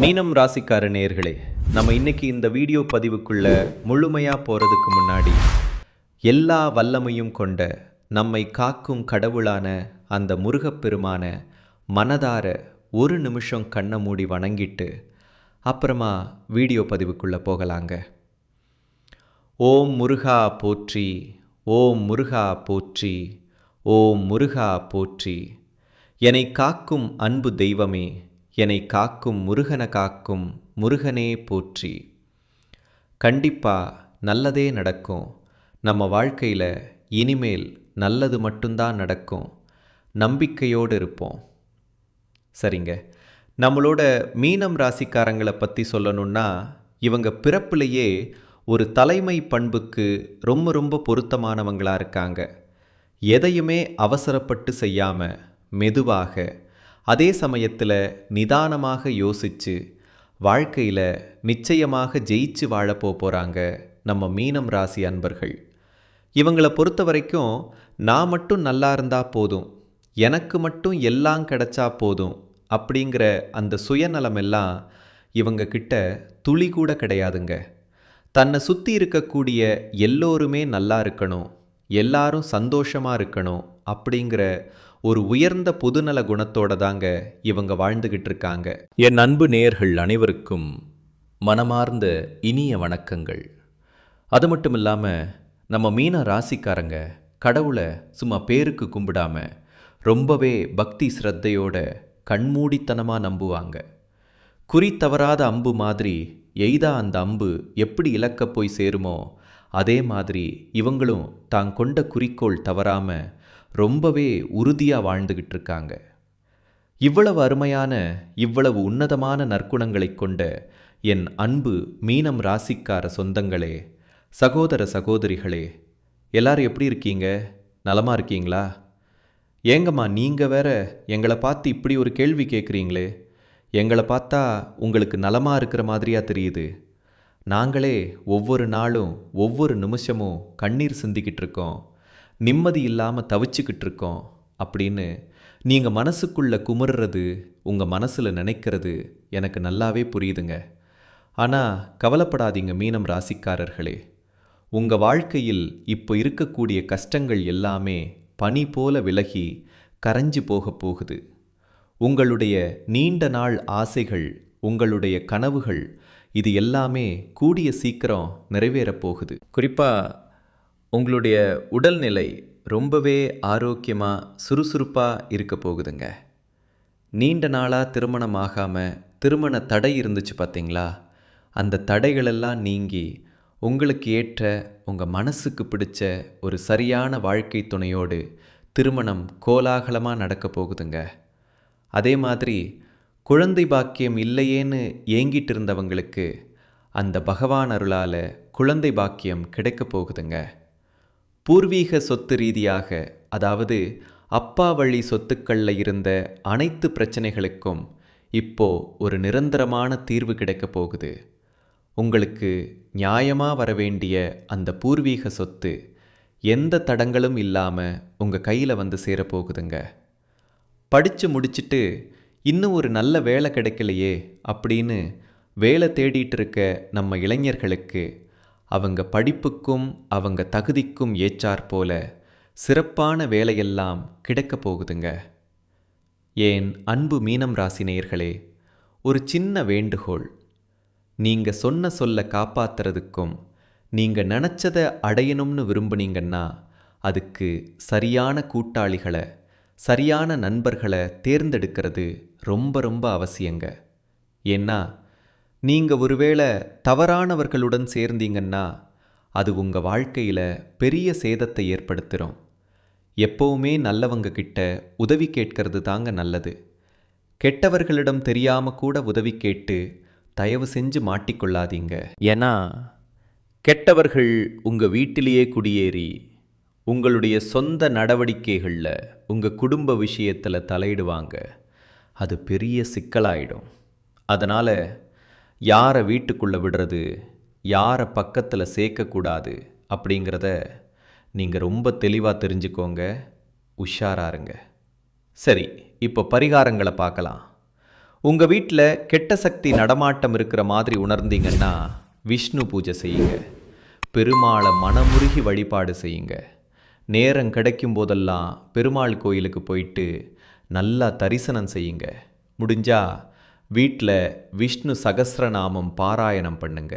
மீனம் ராசிக்கார நேர்களே நம்ம இன்னைக்கு இந்த வீடியோ பதிவுக்குள்ள முழுமையாக போகிறதுக்கு முன்னாடி எல்லா வல்லமையும் கொண்ட நம்மை காக்கும் கடவுளான அந்த முருகப்பெருமான மனதார ஒரு நிமிஷம் கண்ணை மூடி வணங்கிட்டு அப்புறமா வீடியோ பதிவுக்குள்ளே போகலாங்க. ஓம் முருகா போற்றி ஓம் முருகா போற்றி ஓம் முருகா போற்றி. என்னை காக்கும் அன்பு தெய்வமே என்னை காக்கும் முருகன காக்கும் முருகனே போற்றி. கண்டிப்பாக நல்லதே நடக்கும். நம்ம வாழ்க்கையில் இனிமேல் நல்லது மட்டும்தான் நடக்கும். நம்பிக்கையோடு இருப்போம். சரிங்க. நம்மளோட மீனம் ராசிக்காரங்களை பற்றி சொல்லணுன்னா இவங்க பிறப்பிலேயே ஒரு தலைமை பண்புக்கு ரொம்ப ரொம்ப பொருத்தமானவங்களாக இருக்காங்க. எதையுமே அவசரப்பட்டு செய்யாமல் மெதுவாக அதே சமயத்தில் நிதானமாக யோசித்து வாழ்க்கையில் நிச்சயமாக ஜெயிச்சு வாழப்போ போகிறாங்க நம்ம மீனம் ராசி அன்பர்கள். இவங்களை பொறுத்த வரைக்கும் நான் மட்டும் நல்லா இருந்தால் போதும் எனக்கு மட்டும் எல்லாம் கிடைச்சா போதும் அப்படிங்கிற அந்த சுயநலம் எல்லாம் இவங்க கிட்ட துளி கூட கிடையாதுங்க. தன்னை சுற்றி இருக்கக்கூடிய எல்லோருமே நல்லா இருக்கணும் எல்லாரும் சந்தோஷமாக இருக்கணும் அப்படிங்கிற ஒரு உயர்ந்த பொதுநல குணத்தோட தாங்க இவங்க வாழ்ந்துகிட்டு இருக்காங்க என் அன்பு நேயர்கள் அனைவருக்கும் மனமார்ந்த இனிய வணக்கங்கள். அது மட்டும் இல்லாமல் நம்ம மீன ராசிக்காரங்க கடவுளை சும்மா பேருக்கு கும்பிடாம ரொம்பவே பக்தி ஸ்ரத்தையோட கண்மூடித்தனமாக நம்புவாங்க. குறி தவறாத அம்பு மாதிரி எய்தா அந்த அம்பு எப்படி இலக்க போய் சேருமோ அதே மாதிரி இவங்களும் தான் கொண்ட குறிக்கோள் தவறாம ரொம்பவே உறுதியாக வாழ்ந்துகிட்டு இருக்காங்க இவ்வளவு அருமையான இவ்வளவு உன்னதமான நற்குணங்களை கொண்ட என் அன்பு மீனம் ராசிக்கார சொந்தங்களே சகோதர சகோதரிகளே எல்லாரும் எப்படி இருக்கீங்க? நலமா இருக்கீங்களா? ஏங்கம்மா நீங்கள் வேற எங்களை பார்த்து இப்படி ஒரு கேள்வி கேட்குறீங்களே எங்களை பார்த்தா உங்களுக்கு நலமாக இருக்கிற மாதிரியா தெரியுது. நாங்களே ஒவ்வொரு நாளும் ஒவ்வொரு நிமிஷமும் கண்ணீர் சிந்திக்கிட்டு இருக்கோம் நிம்மதி இல்லாமல் தவிச்சுக்கிட்டு இருக்கோம் அப்படின்னு நீங்கள் மனசுக்குள்ள குமுறுறது உங்கள் மனசில் நினைக்கிறது எனக்கு நல்லாவே புரியுதுங்க. ஆனால் கவலைப்படாதீங்க மீனம் ராசிக்காரர்களே. உங்கள் வாழ்க்கையில் இப்போ இருக்கக்கூடிய கஷ்டங்கள் எல்லாமே பனி போல விலகி கரைஞ்சு போகப் போகுது. உங்களுடைய நீண்ட நாள் ஆசைகள் உங்களுடைய கனவுகள் இது எல்லாமே கூடிய சீக்கிரம் நிறைவேறப் போகுது. குறிப்பாக உங்களுடைய உடல்நிலை ரொம்பவே ஆரோக்கியமாக சுறுசுறுப்பாக இருக்க போகுதுங்க. நீண்ட நாளாக திருமணம் ஆகாமல் திருமண தடை இருந்துச்சு பார்த்தீங்களா அந்த தடைகளெல்லாம் நீங்கி உங்களுக்கு ஏற்ற உங்கள் மனசுக்கு பிடிச்ச ஒரு சரியான வாழ்க்கை துணையோடு திருமணம் கோலாகலமாக நடக்க போகுதுங்க. அதே மாதிரி குழந்தை பாக்கியம் இல்லையேன்னு ஏங்கிட்டு இருந்தவங்களுக்கு அந்த பகவான் அருளால் குழந்தை பாக்கியம் கிடைக்க போகுதுங்க. பூர்வீக சொத்து ரீதியாக அதாவது அப்பா வழி சொத்துக்களில் இருந்த அனைத்து பிரச்சனைகளுக்கும் இப்போ ஒரு நிரந்தரமான தீர்வு கிடைக்கப் போகுது. உங்களுக்கு நியாயமாக வர வேண்டிய அந்த பூர்வீக சொத்து எந்த தடங்களும் இல்லாமல் உங்கள் கையில் வந்து சேரப்போகுதுங்க படித்து முடிச்சிட்டு இன்னும் ஒரு நல்ல வேலை கிடைக்கலையே அப்படின்னு வேலை தேடிட்டு இருக்க நம்ம இளைஞர்களுக்கு அவங்க படிப்புக்கும் அவங்க தகுதிக்கும் ஏற்றாற் போல சிறப்பான வேலையெல்லாம் கிடைக்கப் போகுதுங்க. ஏன் அன்பு மீனம் ராசினியர்களே ஒரு சின்ன வேண்டுகோள். நீங்கள் சொன்ன சொல்ல காப்பாத்துறதுக்கும் நீங்கள் நினச்சதை அடையணும்னு விரும்புனீங்கன்னா அதுக்கு சரியான கூட்டாளிகளை சரியான நண்பர்களை தேர்ந்தெடுக்கிறது ரொம்ப ரொம்ப அவசியங்க. ஏன்னா நீங்கள் ஒருவேளை தவறானவர்களுடன் சேர்ந்தீங்கன்னா அது உங்கள் வாழ்க்கையில் பெரிய சேதத்தை ஏற்படுத்திடும் எப்போவுமே நல்லவங்க கிட்ட உதவி கேட்கறது தாங்க நல்லது. கெட்டவர்களிடம் தெரியாமல் கூட உதவி கேட்டு தயவு செஞ்சு மாட்டிக்கொள்ளாதீங்க. ஏன்னா கெட்டவர்கள் உங்கள் வீட்டிலேயே குடியேறி உங்களுடைய சொந்த நடவடிக்கைகளில் உங்கள் குடும்ப விஷயத்தில் தலையிடுவாங்க. அது பெரிய சிக்கலாயிடும். அதனால் யாரை வீட்டுக்குள்ளே விடுறது யாரை பக்கத்தில் சேர்க்கக்கூடாது அப்படிங்கிறத நீங்கள் ரொம்ப தெளிவாக தெரிஞ்சுக்கோங்க உஷாராருங்க சரி இப்போ பரிகாரங்களை பார்க்கலாம். உங்கள் வீட்டில் கெட்ட சக்தி நடமாட்டம் இருக்கிற மாதிரி உணர்ந்தீங்கன்னா விஷ்ணு பூஜை செய்யுங்க. பெருமாளை மனமுருகி வழிபாடு செய்யுங்க. நேரம் கிடைக்கும் போதெல்லாம் பெருமாள் கோயிலுக்கு போயிட்டு நல்லா தரிசனம் செய்யுங்க. முடிஞ்சால் வீட்டில் விஷ்ணு சகசிரநாமம் பாராயணம் பண்ணுங்க.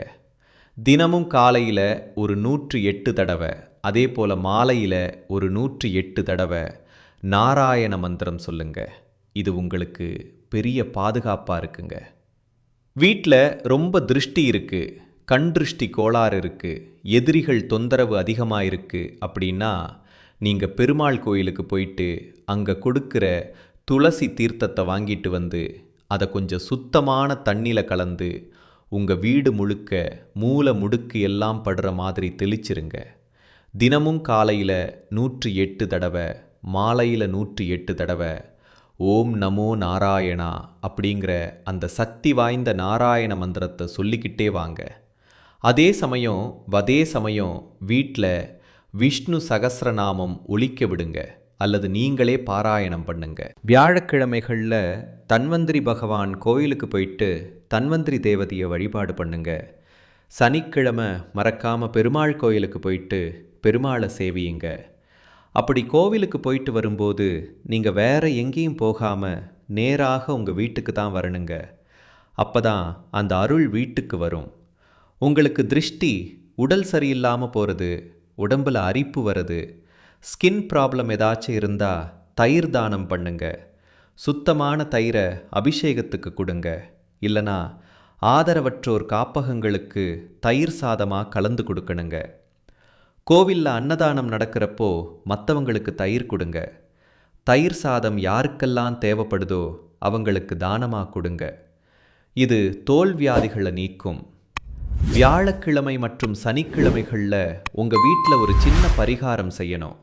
தினமும் காலையில் ஒரு நூற்று எட்டு தடவை அதே போல் மாலையில் ஒரு நூற்று எட்டு தடவை நாராயண மந்திரம் சொல்லுங்க. இது உங்களுக்கு பெரிய பாதுகாப்பாக இருக்குங்க. வீட்டில் ரொம்ப திருஷ்டி இருக்குது கண் திருஷ்டி கோளாறு இருக்குது எதிரிகள் தொந்தரவு அதிகமாக இருக்குது அப்படின்னா நீங்கள் பெருமாள் கோயிலுக்கு போயிட்டு அங்கே கொடுக்குற துளசி தீர்த்தத்தை வாங்கிட்டு வந்து அதை கொஞ்சம் சுத்தமான தண்ணியில் கலந்து உங்கள் வீடு முழுக்க மூளை முடுக்கு எல்லாம் படுற மாதிரி தெளிச்சிருங்க. தினமும் காலையில் நூற்றி எட்டு தடவை மாலையில் நூற்றி எட்டு தடவை ஓம் நமோ நாராயணா அப்படிங்கிற அந்த சக்தி வாய்ந்த நாராயண மந்திரத்தை சொல்லிக்கிட்டே வாங்க. அதே சமயம் வதே சமயம் வீட்டில் விஷ்ணு சகசிரநாமம் ஒழிக்க விடுங்க. அல்லது நீங்களே பாராயணம் பண்ணுங்க. வியாழக்கிழமைகளில் தன்வந்திரி பகவான் கோயிலுக்கு போயிட்டு தன்வந்திரி தேவதையை வழிபாடு பண்ணுங்க. சனிக்கிழமை மறக்காம பெருமாள் கோயிலுக்கு போயிட்டு பெருமாளை சேவியுங்க. அப்படி கோவிலுக்கு போயிட்டு வரும்போது நீங்கள் வேற எங்கேயும் போகாமல் நேராக உங்கள் வீட்டுக்கு தான் வரணுங்க. அப்போ தான் அந்த அருள் வீட்டுக்கு வரும். உங்களுக்கு திருஷ்டி உடல் சரியில்லாமல் போகிறது உடம்பில் அரிப்பு வருது ஸ்கின் ப்ராப்ளம் ஏதாச்சும் இருந்தால் தயிர் தானம் பண்ணுங்க. சுத்தமான தயிரை அபிஷேகத்துக்கு கொடுங்க. இல்லைனா ஆதரவற்றோர் காப்பகங்களுக்கு தயிர் சாதமாக கலந்து கொடுக்கணுங்க. கோவிலில் அன்னதானம் நடக்கிறப்போ மற்றவங்களுக்கு தயிர் கொடுங்க. தயிர் சாதம் யாருக்கெல்லாம் தேவைப்படுதோ அவங்களுக்கு தானமாக கொடுங்க. இது தோல் வியாதிகளை நீக்கும். வியாழக்கிழமை மற்றும் சனிக்கிழமைகளில் உங்கள் வீட்டில் ஒரு சின்ன பரிகாரம் செய்யணும்.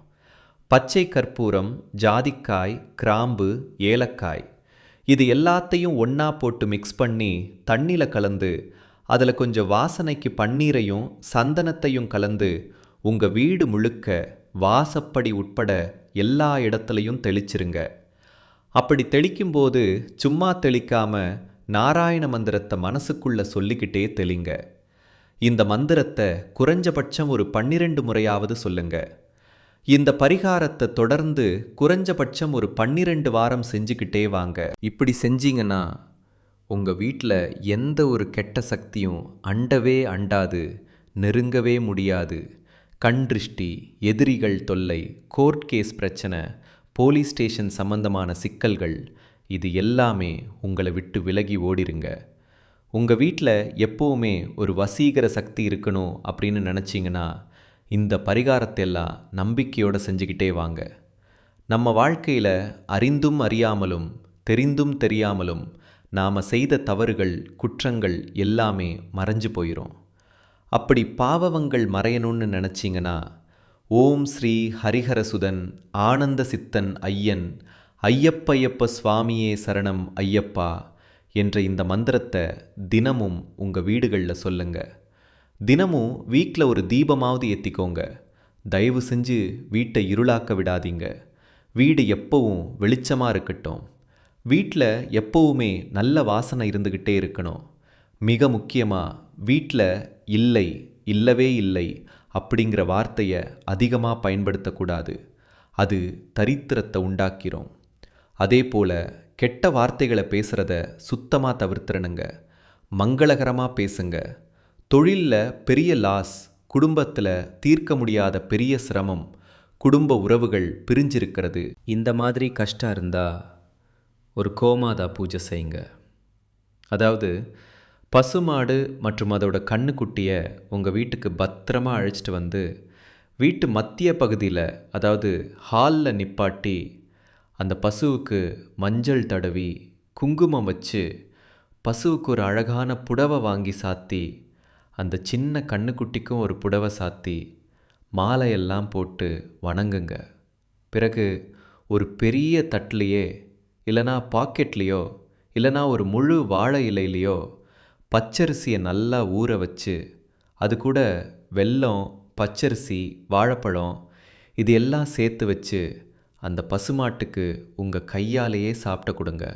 பச்சை கற்பூரம் ஜாதிக்காய் கிராம்பு ஏலக்காய். இது எல்லாத்தையும் ஒன்றா போட்டு மிக்ஸ் பண்ணி தண்ணியில் கலந்து அதில் கொஞ்சம் வாசனைக்கு பன்னீரையும் சந்தனத்தையும் கலந்து உங்கள் வீடு முழுக்க வாசப்படி உட்பட எல்லா இடத்துலையும் தெளிச்சிருங்க. அப்படி தெளிக்கும்போது சும்மா தெளிக்காம நாராயண மந்திரத்தை மனசுக்குள்ள சொல்லிக்கிட்டே தெளிங்க. இந்த மந்திரத்தை குறைஞ்சபட்சம் ஒரு பன்னிரெண்டு முறையாவது சொல்லுங்கள் இந்த பரிகாரத்தை தொடர்ந்து குறைஞ்சபட்சம் ஒரு பன்னிரெண்டு வாரம் செஞ்சுக்கிட்டே வாங்க. இப்படி செஞ்சீங்கன்னா உங்கள் வீட்டில் எந்த ஒரு கெட்ட சக்தியும் அண்டவே அண்டாது நெருங்கவே முடியாது. கண் திருஷ்டி எதிரிகள் தொல்லை கோர்ட் கேஸ் பிரச்சனை போலீஸ் ஸ்டேஷன் சம்பந்தமான சிக்கல்கள் இது எல்லாமே உங்களை விட்டு விலகி ஓடிருங்க. உங்கள் வீட்டில் எப்போவுமே ஒரு வசீகர சக்தி இருக்கணும் அப்படின்னு நினச்சிங்கன்னா இந்த பரிகாரத்தை எல்லாம் நம்பிக்கையோடு செஞ்சுக்கிட்டே வாங்க. நம்ம வாழ்க்கையில் அறிந்தும் அறியாமலும் தெரிந்தும் தெரியாமலும் நாம் செய்த தவறுகள் குற்றங்கள் எல்லாமே மறைஞ்சு போயிடும் அப்படி பாவவங்கள் மறையணும்னு நினச்சிங்கன்னா ஓம் ஸ்ரீ ஹரிஹரசுதன் ஆனந்த சித்தன் ஐயன் ஐயப்பையப்ப சுவாமியே சரணம் ஐயப்பா என்ற இந்த மந்திரத்தை தினமும் உங்கள் வீடுகளில் சொல்லுங்கள் தினமும் வீட்டில் ஒரு தீபமாவது ஏற்றிக்கோங்க தயவு செஞ்சு வீட்டை இருளாக்க விடாதீங்க. வீடு எப்பவும் வெளிச்சமாக இருக்கட்டும். வீட்டில் எப்போவுமே நல்ல வாசனை இருந்துக்கிட்டே இருக்கணும். மிக முக்கியமாக வீட்டில் இல்லை இல்லவே இல்லை அப்படிங்கிற வார்த்தையை அதிகமாக பயன்படுத்தக்கூடாது. அது தரித்திரத்தை உண்டாக்கிறோம் அதே போல் கெட்ட வார்த்தைகளை பேசுகிறத சுத்தமாக தவிர்த்துறணுங்க மங்களகரமாக பேசுங்க. தொழிலில் பெரிய லாஸ் குடும்பத்தில் தீர்க்க முடியாத பெரிய சிரமம் குடும்ப உறவுகள் பிரிஞ்சிருக்கிறது. இந்த மாதிரி கஷ்டம் இருந்தால் ஒரு கோமாதா பூஜை செய்யுங்க. அதாவது பசுமாடு மற்றும் அதோட கண்ணுக்குட்டியை உங்கள் வீட்டுக்கு பத்திரமா அழைச்சிட்டு வந்து வீட்டு மத்திய பகுதியில் அதாவது ஹாலில் நிப்பாட்டி அந்த பசுவுக்கு மஞ்சள் தடவி குங்குமம் வச்சு பசுவுக்கு ஒரு அழகான புடவை வாங்கி சாத்தி அந்த சின்ன கண்ணுக்குட்டிக்கும் ஒரு புடவை சாத்தி மாலையெல்லாம் போட்டு வணங்குங்க. பிறகு ஒரு பெரிய தட்டிலையே இல்லைனா பாக்கெட்லேயோ இல்லைனா ஒரு முழு வாழை இலையிலையோ பச்சரிசியை நல்லா ஊற வச்சு அது கூட வெல்லம் பச்சரிசி வாழைப்பழம் இது எல்லாம் சேர்த்து வச்சு அந்த பசுமாட்டுக்கு உங்கள் கையாலேயே சாப்பிட்ட கொடுங்க.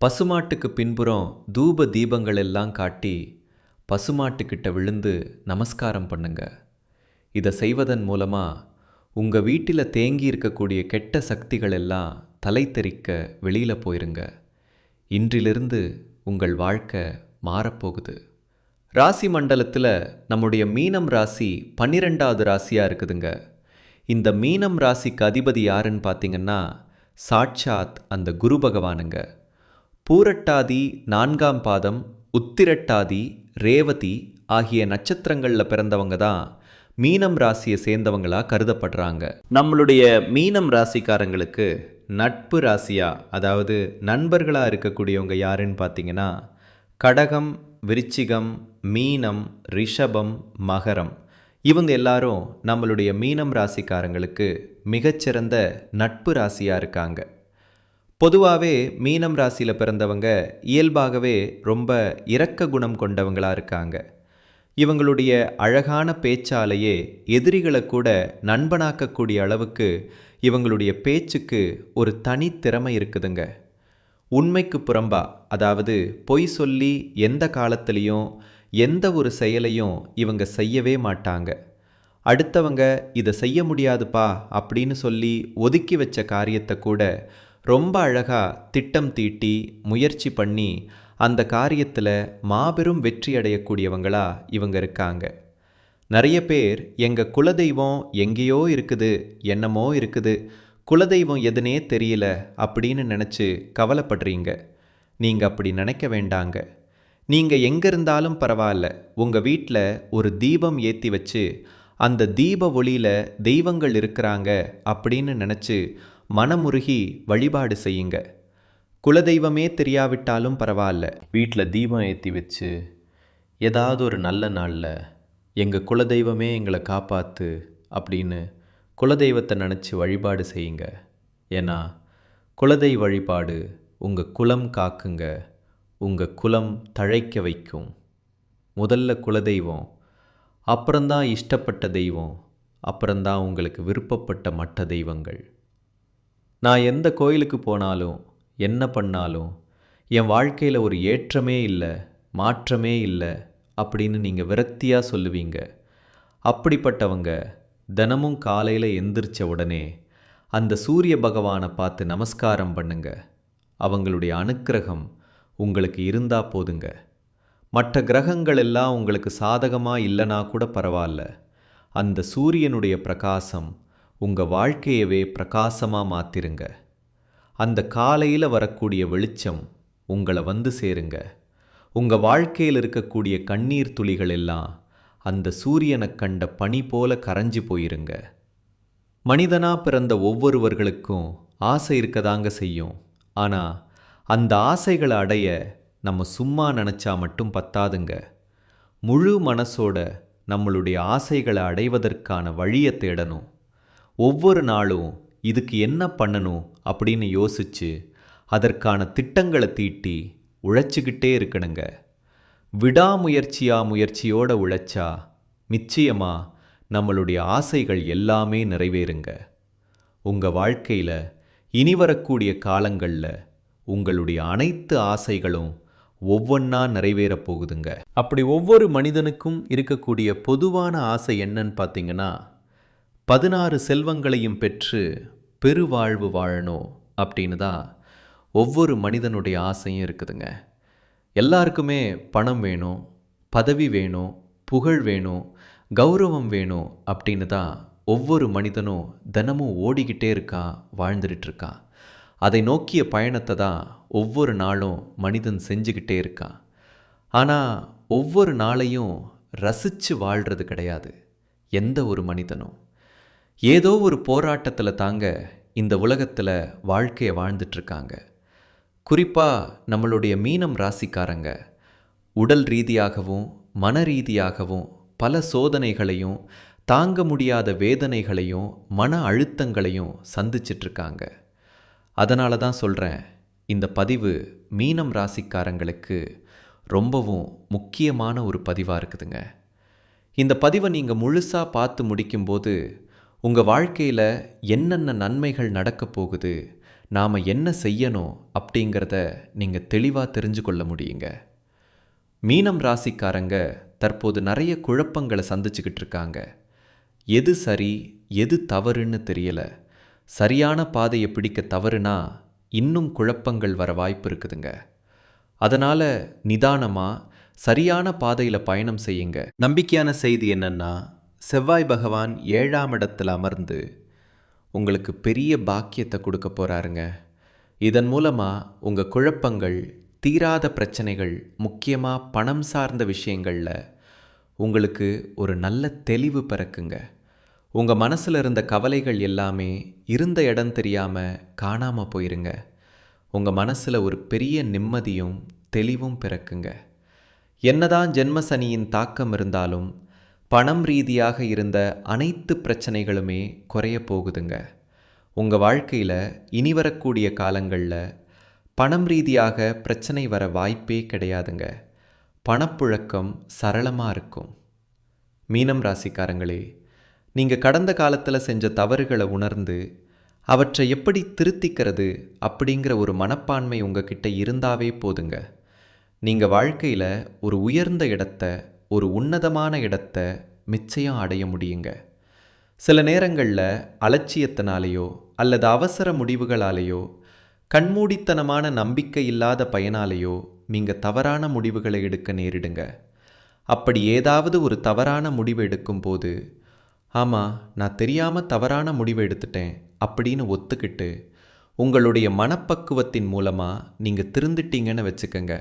பசுமாட்டுக்கு பின்புறம் தூப தீபங்கள் எல்லாம் காட்டி பசுமாட்டுக்கிட்ட விழுந்து நமஸ்காரம் பண்ணுங்க. இதை செய்வதன் மூலமாக உங்கள் வீட்டில் தேங்கி இருக்கக்கூடிய கெட்ட சக்திகள் எல்லாம் தலை தெறிக்க வெளியில் போயிருங்க. இன்றிலிருந்து உங்கள் வாழ்க்கை மாறப்போகுது. ராசி மண்டலத்தில் நம்முடைய மீனம் ராசி பன்னிரெண்டாவது ராசியாக இருக்குதுங்க. இந்த மீனம் ராசிக்கு அதிபதி யாருன்னு பார்த்தீங்கன்னா சாட்சாத் அந்த குரு பகவானுங்க. பூரட்டாதி நான்காம் பாதம் உத்திரட்டாதி ரேவதி ஆகிய நட்சத்திரங்களில் பிறந்தவங்க தான் மீனம் ராசியை சேர்ந்தவங்களா கருதப்படுறாங்க. நம்மளுடைய மீனம் ராசிக்காரங்களுக்கு நட்பு ராசியா அதாவது நண்பர்களாக இருக்கக்கூடியவங்க யாருன்னு பார்த்தீங்கன்னா கடகம் விருச்சிகம் மீனம் ரிஷபம் மகரம். இவங்க எல்லாரும் நம்மளுடைய மீனம் ராசிக்காரங்களுக்கு மிகச்சிறந்த நட்பு ராசியாக இருக்காங்க. பொதுவாகவே மீனம் ராசியில் பிறந்தவங்க இயல்பாகவே ரொம்ப இரக்க குணம் கொண்டவங்களாக இருக்காங்க. இவங்களுடைய அழகான பேச்சாலேயே எதிரிகளை கூட நண்பனாக்கக்கூடிய அளவுக்கு இவங்களுடைய பேச்சுக்கு ஒரு தனித்திறமை இருக்குதுங்க. உண்மைக்கு புறம்பா அதாவது பொய் சொல்லி எந்த காலத்துலேயும் எந்த ஒரு செயலையும் இவங்க செய்யவே மாட்டாங்க. அடுத்தவங்க இதை செய்ய முடியாதுப்பா அப்படின்னு சொல்லி ஒதுக்கி வச்ச காரியத்தை கூட ரொம்ப அழகாக திட்டம் தீட்டி முயற்சி பண்ணி அந்த காரியத்தில் மாபெரும் வெற்றி அடையக்கூடியவங்களா இவங்க இருக்காங்க. நிறைய பேர் எங்கள் குலதெய்வம் எங்கேயோ இருக்குது என்னமோ இருக்குது குலதெய்வம் எதுனே தெரியல அப்படின்னு நினச்சி கவலைப்படுறீங்க. நீங்கள் அப்படி நினைக்க வேண்டாங்க. நீங்கள் எங்கே இருந்தாலும் பரவாயில்ல. உங்கள் வீட்டில் ஒரு தீபம் ஏற்றி வச்சு அந்த தீப ஒளியில் தெய்வங்கள் இருக்கிறாங்க அப்படின்னு நினச்சி மனமுருகி வழிபாடு செய்யுங்க. குலதெய்வமே தெரியாவிட்டாலும் பரவாயில்ல. வீட்டில் தீபம் ஏற்றி வச்சு ஏதாவது ஒரு நல்ல நாளில் எங்கள் குலதெய்வமே எங்களை காப்பாற்று அப்படின்னு குலதெய்வத்தை நினச்சி வழிபாடு செய்யுங்க. ஏன்னா குலதெய்வ வழிபாடு உங்கள் குலம் காக்குங்க. உங்கள் குலம் தழைக்க வைக்கும். முதல்ல குலதெய்வம் அப்புறம்தான் இஷ்டப்பட்ட தெய்வம் அப்புறம்தான் உங்களுக்கு விருப்பப்பட்ட மற்ற தெய்வங்கள். நான் எந்த கோயிலுக்கு போனாலும் என்ன பண்ணாலும் என் வாழ்க்கையில் ஒரு ஏற்றமே இல்லை மாற்றமே இல்லை அப்படின்னு நீங்கள் விரக்தியாக சொல்லுவீங்க. அப்படிப்பட்டவங்க தினமும் காலையில் எந்திரிச்ச உடனே அந்த சூரிய பகவானை பார்த்து நமஸ்காரம் பண்ணுங்க. அவங்களுடைய அனுக்கிரகம் உங்களுக்கு இருந்தால் போதுங்க. மற்ற கிரகங்கள் எல்லாம் உங்களுக்கு சாதகமாக இல்லைனா கூட பரவாயில்ல. அந்த சூரியனுடைய பிரகாசம் உங்கள் வாழ்க்கையவே பிரகாசமாக மாற்றிருங்க அந்த காலையில் வரக்கூடிய வெளிச்சம் உங்களை வந்து சேருங்க. உங்கள் வாழ்க்கையில் இருக்கக்கூடிய கண்ணீர் துளிகள் எல்லாம் அந்த சூரியனை கண்ட பனி போல கரைஞ்சு போயிருங்க. மனிதனாக பிறந்த ஒவ்வொருவர்களுக்கும் ஆசை இருக்கதாங்க செய்யும். ஆனால் அந்த ஆசைகளை அடைய நம்ம சும்மா நினச்சா மட்டும் பத்தாதுங்க. முழு மனசோட நம்மளுடைய ஆசைகளை அடைவதற்கான வழியை தேடணும். ஒவ்வொரு நாளும் இதுக்கு என்ன பண்ணணும் அப்படின்னு யோசிச்சு அதற்கான திட்டங்களை தீட்டி உழைச்சிக்கிட்டே இருக்கணுங்க. விடாமுயற்சியா முயற்சியோட உழைச்சா நிச்சயமாக நம்மளுடைய ஆசைகள் எல்லாமே நிறைவேறுங்க. உங்கள் வாழ்க்கையில் இனி வரக்கூடிய காலங்களில் உங்களுடைய அனைத்து ஆசைகளும் ஒவ்வொன்றா நிறைவேறப் போகுதுங்க. அப்படி ஒவ்வொரு மனிதனுக்கும் இருக்கக்கூடிய பொதுவான ஆசை என்னன்னு பார்த்தீங்கன்னா பதினாறு செல்வங்களையும் பெற்று பெருவாழ்வு வாழணும் அப்படின்னு தான் ஒவ்வொரு மனிதனுடைய ஆசையும் இருக்குதுங்க. எல்லாருக்குமே பணம் வேணும் பதவி வேணும் புகழ் வேணும் கௌரவம் வேணும் அப்படின்னு தான் ஒவ்வொரு மனிதனும் தினமும் ஓடிக்கிட்டே இருக்கான் வாழ்ந்துட்டு இருக்கான் அதை நோக்கிய பயணத்தை தான் ஒவ்வொரு நாளும் மனிதன் செஞ்சுக்கிட்டே இருக்கான் ஆனால் ஒவ்வொரு நாளையும் ரசித்து வாழ்கிறது கிடையாது எந்த ஒரு மனிதனும். ஏதோ ஒரு போராட்டத்தில் தாங்க இந்த உலகத்தில் வாழ்க்கையை வாழ்ந்துட்டுருக்காங்க குறிப்பாக நம்மளுடைய மீனம் ராசிக்காரங்க உடல் ரீதியாகவும் மன ரீதியாகவும் பல சோதனைகளையும் தாங்க முடியாத வேதனைகளையும் மன அழுத்தங்களையும் சந்திச்சிட்ருக்காங்க. அதனால தான் சொல்கிறேன் இந்த பதிவு மீனம் ராசிக்காரங்களுக்கு ரொம்பவும் முக்கியமான ஒரு பதிவாக இருக்குதுங்க. இந்த பதிவை நீங்கள் முழுசாக பார்த்து முடிக்கும்போது உங்கள் வாழ்க்கையில் என்னென்ன நன்மைகள் நடக்கப் போகுது? நாம் என்ன செய்யணும் அப்படிங்கிறத நீங்கள் தெளிவாக தெரிஞ்சு கொள்ள முடியுங்க. மீனம் ராசிக்காரங்க தற்போது நிறைய குழப்பங்களை சந்திச்சுக்கிட்டு இருக்காங்க. எது சரி எது தவறுன்னு தெரியலை. சரியான பாதையை பிடிக்க தவறுனா இன்னும் குழப்பங்கள் வர வாய்ப்பு இருக்குதுங்க. அதனால் நிதானமாக சரியான பாதையில் பயணம் செய்யுங்க. நம்பிக்கையான செய்தி என்னென்னா செவ்வாய் பகவான் ஏழாம் இடத்தில் அமர்ந்து உங்களுக்கு பெரிய பாக்கியத்தை கொடுக்க போகிறாருங்க இதன் மூலமாக உங்கள் குழப்பங்கள் தீராத பிரச்சனைகள் முக்கியமாக பணம் சார்ந்த விஷயங்களில் உங்களுக்கு ஒரு நல்ல தெளிவு பிறக்குங்க. உங்கள் மனசில் இருந்த கவலைகள் எல்லாமே இருந்த இடம் தெரியாமல் காணாமல் போயிருங்க. உங்கள் மனசில் ஒரு பெரிய நிம்மதியும் தெளிவும் பிறக்குங்க. என்னதான் ஜென்ம சனியின் தாக்கம் இருந்தாலும் பணம் ரீதியாக இருந்த அனைத்து பிரச்சனைகளுமே குறைய போகுதுங்க. உங்கள் வாழ்க்கையில் இனி வரக்கூடிய காலங்களில் பணம் ரீதியாக பிரச்சனை வர வாய்ப்பே கிடையாதுங்க. பணப்புழக்கம் சரளமாக இருக்கும். மீனம் ராசிக்காரங்களே நீங்கள் கடந்த காலத்தில் செஞ்ச தவறுகளை உணர்ந்து அவற்றை எப்படி திருத்திக்கிறது அப்படிங்கிற ஒரு மனப்பான்மை உங்ககிட்ட இருந்தாவே போதுங்க. நீங்கள் வாழ்க்கையில் ஒரு உயர்ந்த இடத்த ஒரு உன்னதமான இடத்தை நிச்சயம் அடைய முடியுங்க. சில நேரங்களில் அலட்சியத்தினாலேயோ அல்லது அவசர முடிவுகளாலேயோ கண்மூடித்தனமான நம்பிக்கை இல்லாத பயனாலேயோ நீங்கள் தவறான முடிவுகளை எடுக்க நேரிடுங்க. அப்படி ஏதாவது ஒரு தவறான முடிவு எடுக்கும்போது ஆமாம் நான் தெரியாமல் தவறான முடிவு எடுத்துட்டேன் அப்படின்னு ஒத்துக்கிட்டு உங்களுடைய மனப்பக்குவத்தின் மூலமாக நீங்கள் திருந்துட்டீங்கன்னு வச்சுக்கோங்க.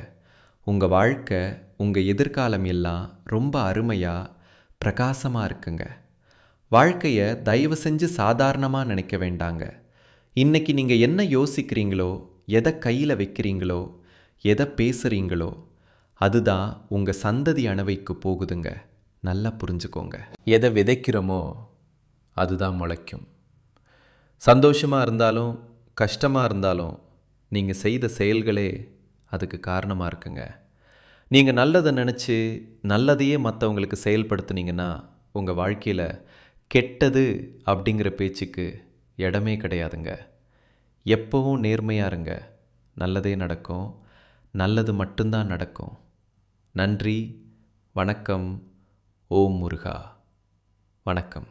உங்கள் வாழ்க்கை உங்கள் எதிர்காலம் எல்லாம் ரொம்ப அருமையாக பிரகாசமாக இருக்குங்க. வாழ்க்கையை தயவு செஞ்சு சாதாரணமாக நினைக்க வேண்டாங்க. இன்றைக்கி நீங்கள் என்ன யோசிக்கிறீங்களோ எதை கையில் வைக்கிறீங்களோ எதை பேசுகிறீங்களோ அதுதான் உங்கள் சந்ததி அணவைக்கு போகுதுங்க. நல்லா புரிஞ்சுக்கோங்க. எதை விதைக்கிறோமோ அதுதான் முளைக்கும். சந்தோஷமாக இருந்தாலும் கஷ்டமாக இருந்தாலும் நீங்கள் செய்த செயல்களே அதுக்கு காரணமாக இருக்குங்க. நீங்கள் நல்லதை நினச்சி நல்லதையே மற்றவங்களுக்கு செயல்படுத்துனீங்கன்னா உங்கள் வாழ்க்கையில் கெட்டது அப்படிங்கிற பேச்சுக்கு இடமே கிடையாதுங்க. எப்போவும் நேர்மையாக இருங்க. நல்லதே நடக்கும். நல்லது மட்டும்தான் நடக்கும். நன்றி. வணக்கம். ஓம் முருகா. வணக்கம்.